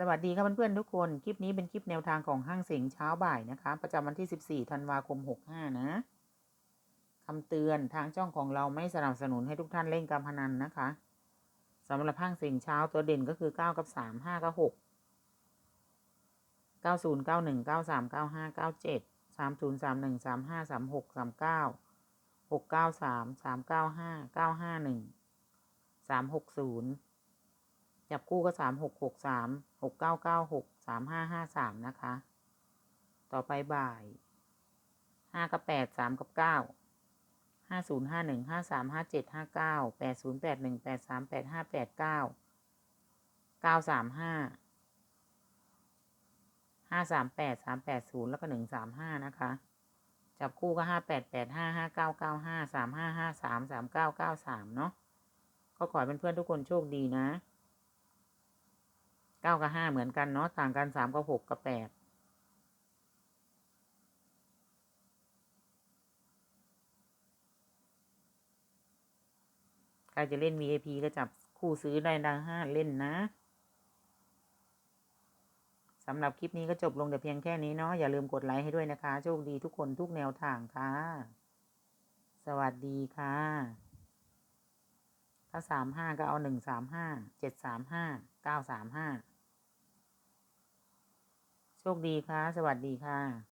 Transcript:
สวัสดีครับเพื่อนๆทุกคน คลิปนี้เป็นคลิปแนวทางของห้างเสียงเช้าบ่ายนะคะ ประจำวันที่ 14 ธันวาคม 65 นะคำเตือนทางช่องของเราไม่สนับสนุนให้ทุกท่านเล่นการพนันนะคะสำหรับห้างเสียงเช้าตัวเด่นก็คือ 9 กับ 3 5 กับ 6 90 91 93 95 97 30 31 35 36 39 693 395 951 360 จับคู่ก็สามหกหกสามหกเก้าเก้าหกสามห้าห้าสามนะคะ ต่อไปบ่ายห้ากับแปดสามกับเก้าห้าศูนย์ห้าหนึ่งห้าสามห้าเจ็ดห้าเก้าแปดศูนย์แปดหนึ่งแปดสามแปดห้าแปดเก้าเก้าสามห้าห้าสามแปดสามแปดศูนย์แล้วก็หนึ่งสามห้านะคะ จับคู่ก็ห้าแปดแปดห้าห้าเก้าเก้าห้าสามห้าห้าสามสามเก้าเก้าสามเนาะก็ขอให้เพื่อนๆทุกคนโชคดีนะ ก้ากับห้าเหมือนกันเนาะต่างกันสามกับหกกับแปดใครจะเล่น VIP ก็จับคู่ซื้อได้ดังห้าเล่นนะสำหรับคลิปนี้ก็จบลงแต่เพียงแค่นี้เนาะอย่าลืมกดไลค์ให้ด้วยนะคะ โชคดีทุกคนทุกแนวทางค่ะ สวัสดีค่ะ ถ้าสามห้าก็เอาหนึ่งสามห้าเจ็ดสามห้าเก้าสามห้า โชคดีค่ะ สวัสดีค่ะ